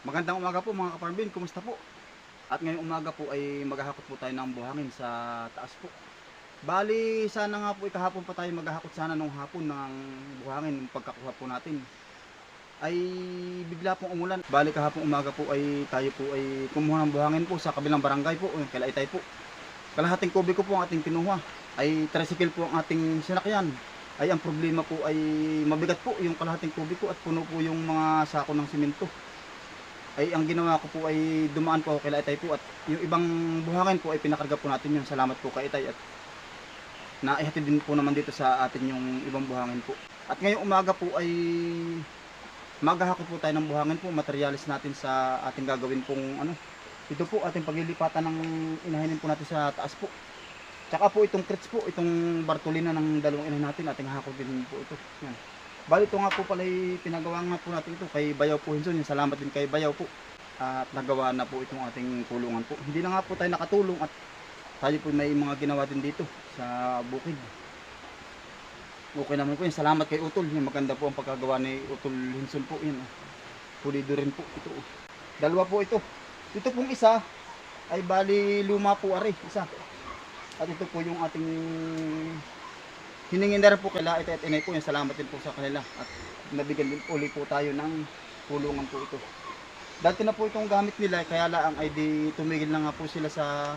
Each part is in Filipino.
Magandang umaga po mga kaparmbin, kumusta po? At ngayong umaga po ay maghahakot po tayo ng buhangin sa taas po. Bali, sana nga po ikahapon pa tayo maghahakot sana nung hapon ng buhangin, pagkakuha po natin. Ay bigla pong umulan. Bali kahapon umaga po ay tayo po ay kumuha ng buhangin po sa kabilang barangay po, yung kila Itay po. Kalahating kubiko po ang ating kinuha. Ay tricycle po ang ating sinakyan. Ay ang problema po ay mabigat po yung kalahating kubiko at puno po yung mga sako ng simento ay ang ginawa ko po ay dumaan po ako kay Itay po at yung ibang buhangin po ay pinakarga po natin yun. Salamat po kay Itay at naihatid din po naman dito sa atin yung ibang buhangin po. At ngayong umaga po ay maghahakot po tayo ng buhangin po, materialis natin sa ating gagawin pong ano. Ito po ating paglilipatan ng inahinin po natin sa taas po. Tsaka po itong crits po, itong bartolina ng dalawang inahin natin, ating hakotin po ito. Yan. Bali ito nga po pala pinagawa nga po natin ito kay Bayaw po Hinson. Salamat din kay Bayaw po. At nagawa na po itong ating kulungan po. Hindi na nga po tayo nakatulong at tayo po may mga ginawa din dito sa bukid. Okay naman po yun. Salamat kay Utol. Yung maganda po ang pagkagawa ni Utol Hinson po. Yan. oh. Pulido rin po ito. oh. Dalawa po ito. Ito pong isa ay bali luma po ari. Isa. At ito po yung ating hiningin na rin po kila ito at inay po. Yung salamat din po sa kanila. At nabigyan din uli po tayo ng tulungan po ito. Dati na po itong gamit nila kaya lang ay di tumigil na nga po sila sa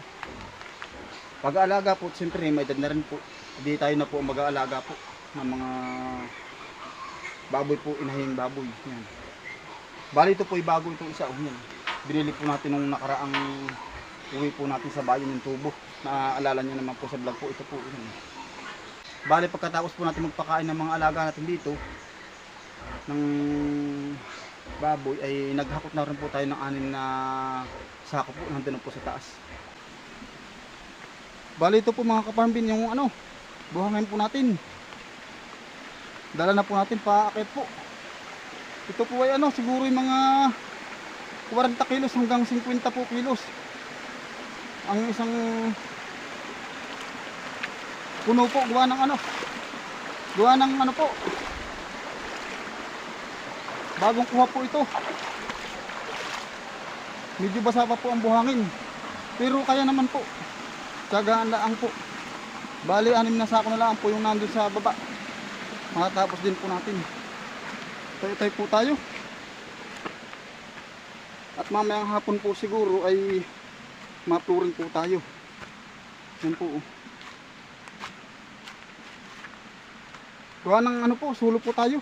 pag-aalaga po. Siyempre may edad na rin po. Di tayo na po mag-aalaga po ng mga baboy po inahing baboy. Yan. Bali ito po ay bago itong isa. Oh, binili po natin nung nakaraang uwi po natin sa bayan ng tubo naaalala nyo naman po sa vlog po ito po yan. Bali pagkatapos po natin magpakain ng mga alaga natin dito ng baboy ay naghakot na rin po tayo ng anin na sako po nandun po sa taas. Bali ito po mga kaparmbin yung ano buhangin po natin. Dala na po natin paakit po. Ito po ay ano siguro yung mga 40 kilos hanggang 50 po kilos. Ang isang puno po gawa ng ano? Gawa ng ano po? Bagong kuha po ito. Medyo basa pa po ang buhangin. Pero kaya naman po. Tsagaan lang po. Bali anim na sako na lang po yung nandun sa baba. Makatapos din po natin. Tayo tayo po tayo. At mamayang hapon po siguro ay maplurin po tayo yan po oh. Gawa ng ano po, sulo po tayo.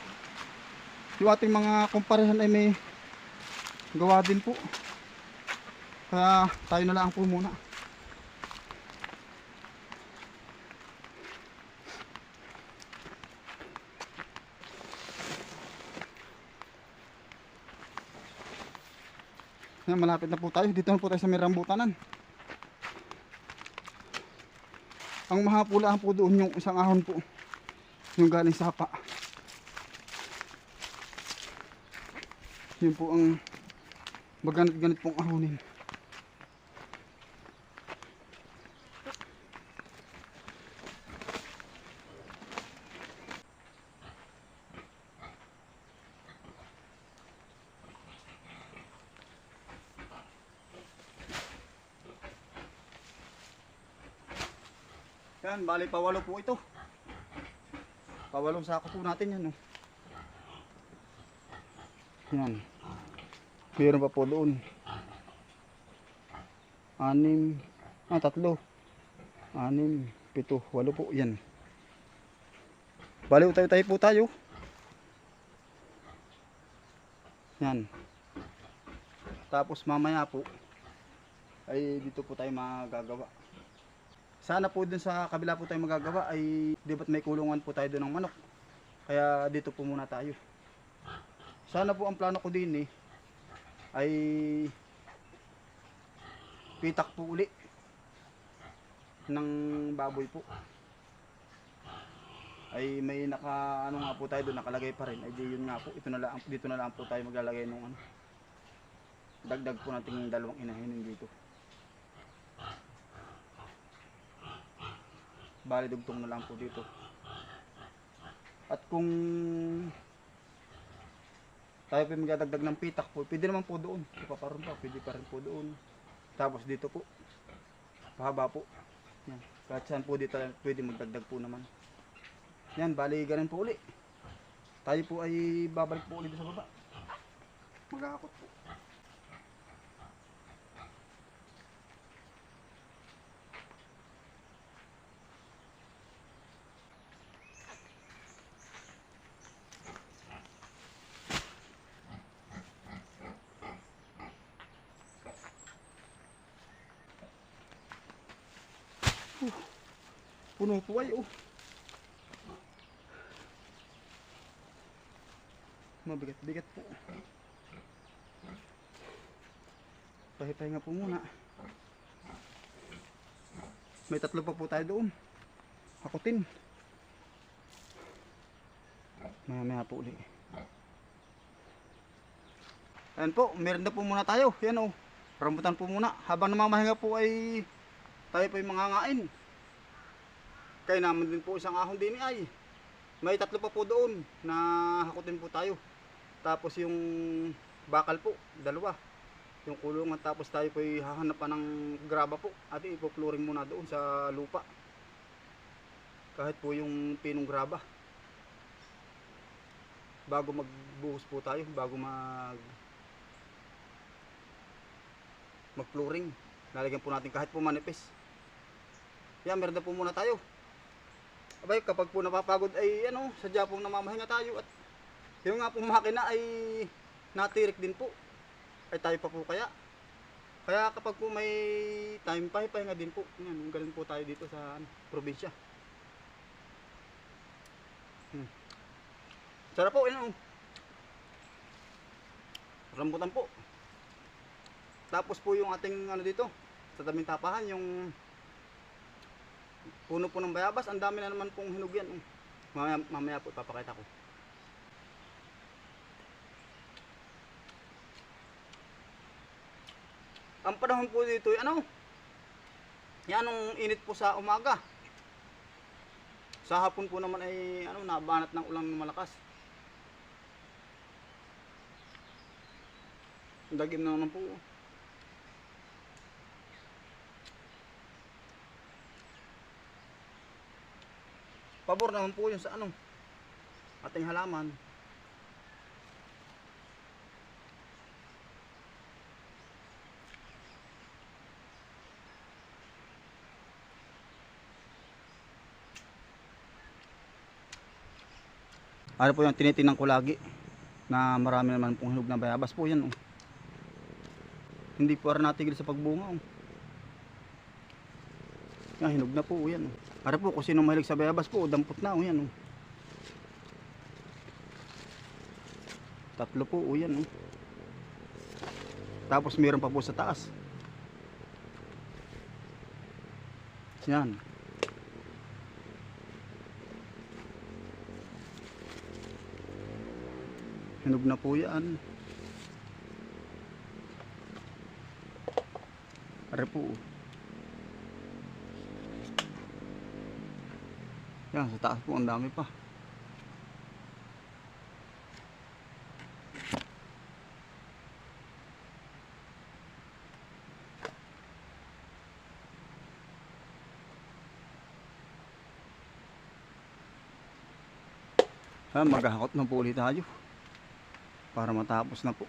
Yung ating mga kumparehan ay may gawa din po. Kaya tayo na lang po muna. Yan, malapit na po tayo. Dito na po tayo sa may rambutanan. Ang mahapulaan po doon yung isang ahon po yung galing sa hapa yun po ang maganit ganit pong ahonin yan bali pawalo po ito Pawalong sako po natin yan. Oh. Yan. Meron pa po doon. Anim. Ah, tatlo. Anim. Pito. Walo po. Yan. Baliw tayo tayo po tayo. Yan. Tapos mamaya po ay dito po tayo magagawa. Sana po dun sa kabila po tayo magagawa ay di ba't may kulungan po tayo doon ng manok. Kaya dito po muna tayo. Sana po ang plano ko din eh ay pitak po uli ng baboy po. Ay may naka ano nga po tayo doon nakalagay pa rin. Ay di yun nga po ito na lang dito na lang po tayo maglalagay ng ano. Dagdag po natin yung dalawang inahin dito. Bali dugtong na lang po dito at kung tayo po magdadagdag ng pitak po. Pwede naman po doon. Ipaparoon pa, pwede pa rin po doon. Tapos dito po, pahaba po. Yan. Kahit saan po dito pwede magdagdag po naman. Yan, bali ganun po uli. Tayo po ay babalik po ulit sa baba. Magkakakot po. Puno po ay oh. Mabigat-bigat po. Pahipahinga po muna. May tatlo pa po tayo doon. Hakutin. Maya-maya po uli. Ayan po, meron na po muna tayo. Yan o. Rambutan po muna. Habang namamahinga po ay tayo po ay mangangain. Kaya naman din po isang ahong din ay. May tatlo pa po doon na hakutin po tayo. Tapos yung bakal po, dalawa. Yung kulungan tapos tayo po ay hahanapan ng graba po. At ipo-flooring muna doon sa lupa. Kahit po yung pinong graba. Bago magbuhos po tayo, bago mag mag-flooring. Lalagyan po natin kahit po manipis. Yan, meron na po muna tayo. Abay, kapag po napapagod ay ano, sadya pong namamahinga tayo at yung nga pong makina ay natirik din po. Ay tayo pa po kaya. Kaya kapag po may time pa, pahinga din po. Yan, galing po tayo dito sa ano, probinsya. Hmm. Sarap po, yun. oh. Rambutan po. Tapos po yung ating ano dito, sa tabing tapahan, yung puno po ng bayabas, ang dami na naman pong hinog yan. oh. Mamaya, mamaya po ipapakita ko. Ang panahon po dito ano? Yan ang init po sa umaga. Sa hapon po naman ay ano, nabanat ng ulang malakas. Dagim na naman po. Pabor naman po yun sa ano, ating halaman. Ano po yung tinitingnan ko lagi na marami naman pong hinog na bayabas po yan. Oh. Hindi po natigil sa pagbunga. Oh. Yan, hinog na po yan. Oh. Para po kung sino mahilig sa bayabas po, dampot na. Oh, yan. Oh. Tatlo po. Oh, yan. Oh. Tapos meron pa po sa taas. Yan. Hinog na po yan. Are po. Yan, sa taas po ang dami pa. Ah, maghahakot na po ulit tayo para matapos na po.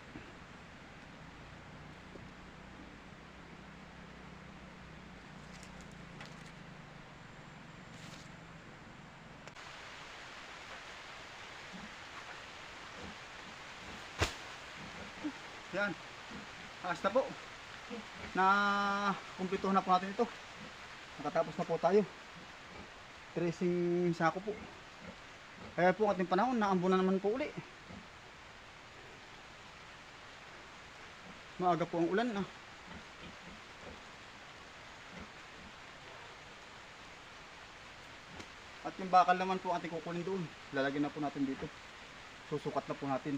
Yan. Taas na po. Na kumpletuhan na po natin ito. Nakatapos na po tayo. Tracing sako po. Kaya po ang ating panahon, naambo na naman po uli. Maaga po ang ulan ah. At yung bakal naman po ating kukunin doon. Lalagyan na po natin dito. Susukat na po natin.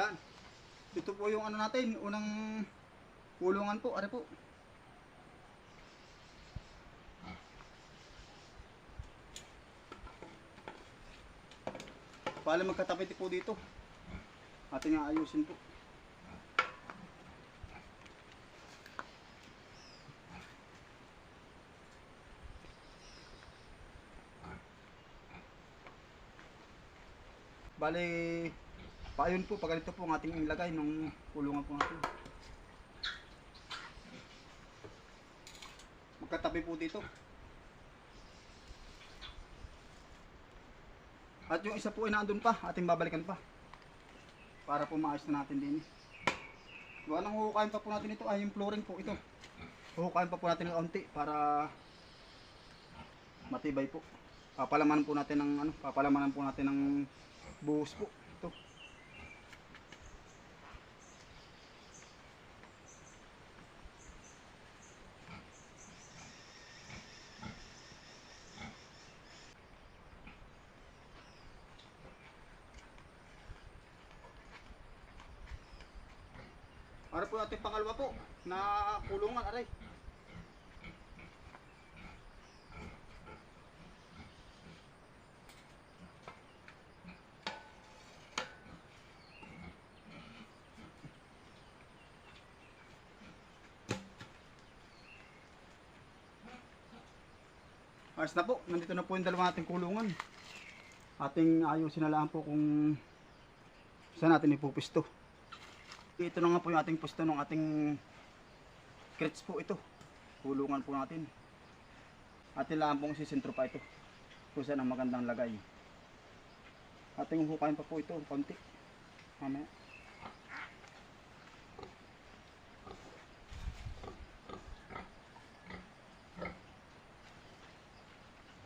Yan. Ito po yung ano natin, unang kulungan po. Ari po. Pala magkatapit po dito. Ating aayusin po. Bale, paayun po, pag ganito po ang ating ilagay ng kulungan po natin. Magkatabi po dito. At yung isa po ay naandun pa, ating babalikan pa. Para po maayos na natin din. Gawa nang huhukayin pa po natin ito, ay yung flooring po ito. Huhukayin pa po natin ng kaunti para matibay po. Papalamanan po natin ng ano, papalamanan po natin ng buhos po. Ito. Para po natin pangalawa po na kulungan aray. Ayos na po, nandito na po yung dalawa nating kulungan. Ating ayusin na lang po kung saan natin ipupisto. Ito na nga po yung ating pwesto ng ating crates po ito. Kulungan po natin. Atin lang pong sisentro pa ito. Kung saan ang magandang lagay. Ating hukayin pa po ito, konti. Mamaya.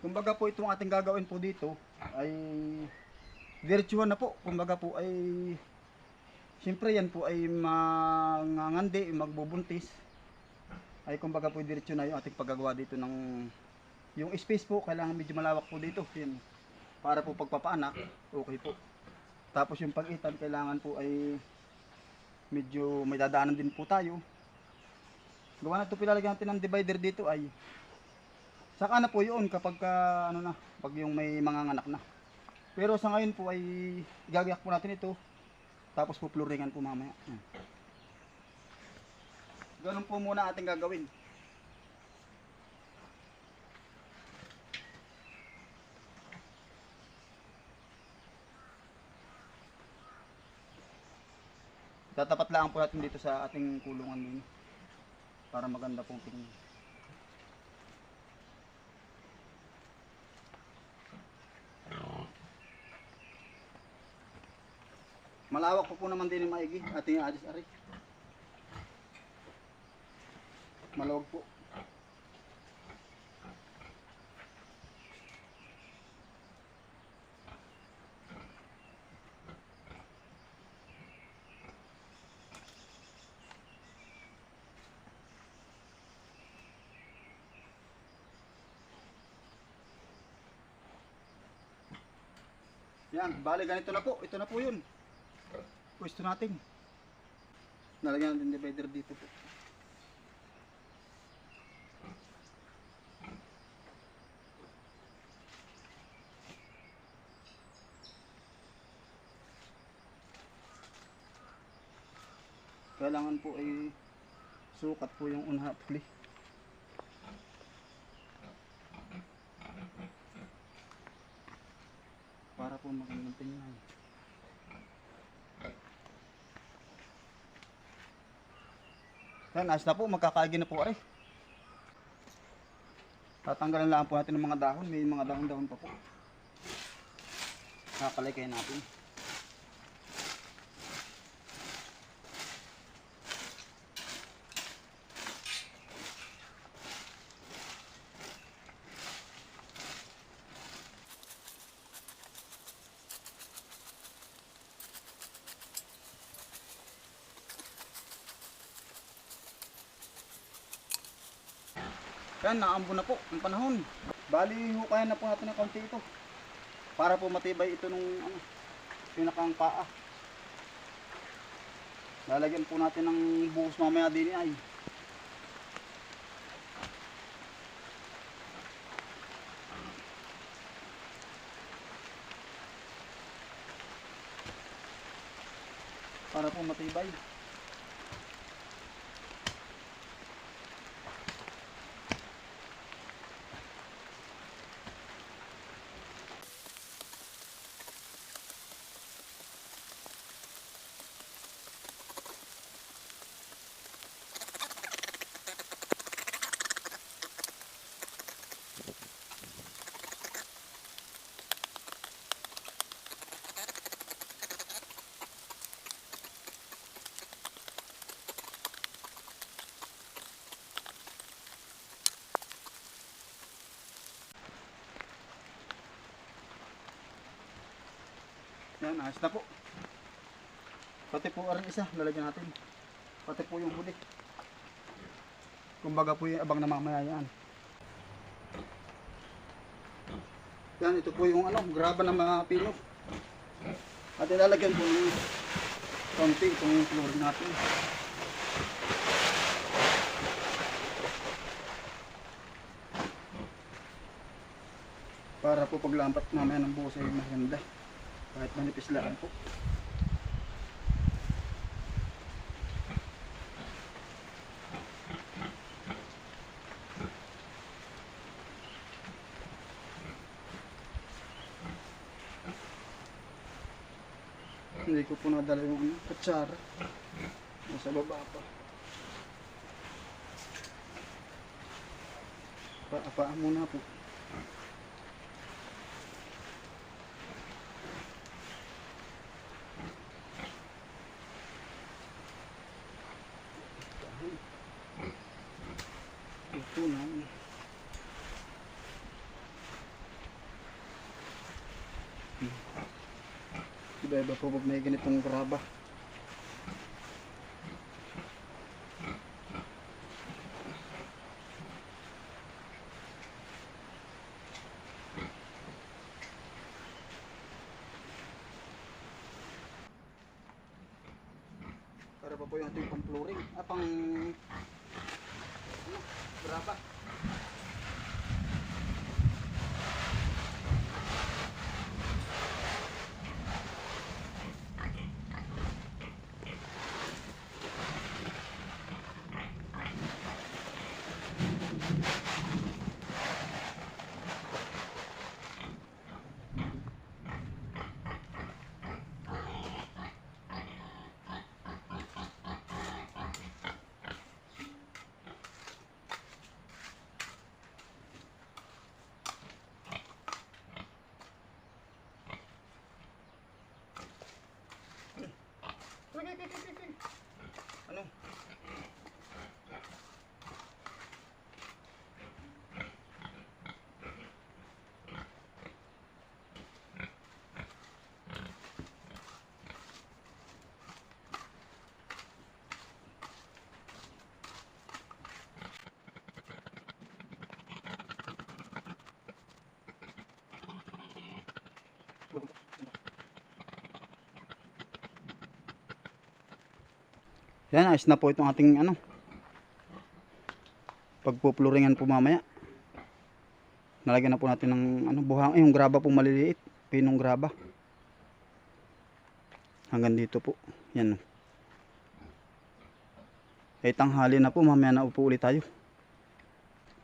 Kumbaga po itong ating gagawin po dito ay diretsuhan na po. Kumbaga po ay Siyempre yan po ay mangangandi, magbubuntis. Ay kumbaga po diretso na yung ating paggagawa dito ng yung space po kailangan medyo malawak po dito. Yan. Para po pagpapaanak, okay po. Tapos yung pag-itan kailangan po ay medyo may dadaanan din po tayo. Gawa na ito pilalagyan natin ng divider dito ay saka na po yun kapag ka, ano na, pag yung may mga anak na. Pero sa ngayon po ay gagayak po natin ito tapos po pluringan po mamaya. Yan. Ganun po muna ating gagawin. Tatapat lang po natin dito sa ating kulungan din para maganda pong tingin. Malawak po po naman din yung maigi. Ating adjust ari. Malawag po. Yan, bali ganito na po. Ito na po yun pwesto natin. Nalagyan natin divider dito po. Kailangan po ay sukat po yung unhapli. Para po magandang tingnan. Yan, ayos na po, magkakaagi na po ari. Tatanggalan lang po natin ng mga dahon, may mga dahon-dahon pa po. Kakalagay natin. Yan, naambo na po ang panahon. Bali, hukayan na po natin ng konti ito. Para po matibay ito nung ano, pinakang paa. Lalagyan po natin ng buhos mamaya din ay. Para po matibay. Yan, ayos na po. Pati po ang isa, lalagyan natin. Pati po yung huli. Kumbaga po yung abang na mamaya yan. Yan, ito po yung ano, graba ng mga pino. At ilalagyan po ng konti itong flooring natin. Para po paglampat mamaya ng buhos ay maganda. Kahit manipis lang po. Hindi ko po nadala yung ano, kutsara. Nasa baba pa. Pa-paa muna po. Ito na. Iba-iba po pag may ganitong graba. Ano? Yan, ayos na po itong ating ano. Pagpupluringan po mamaya. Nalagyan na po natin ng ano, buhang, eh, yung graba po maliliit. Pinong graba. Hanggang dito po. Yan. Eh, tanghali na po, mamaya na upo ulit tayo.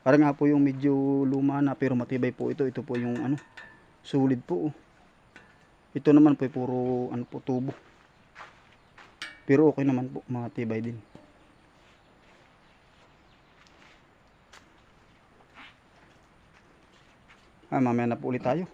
Parang nga po yung medyo luma na pero matibay po ito. Ito po yung ano, sulit po. oh. Ito naman po, puro ano po, tubo. Pero okay naman po, mga tibay din. Ah, mamaya na po ulit tayo.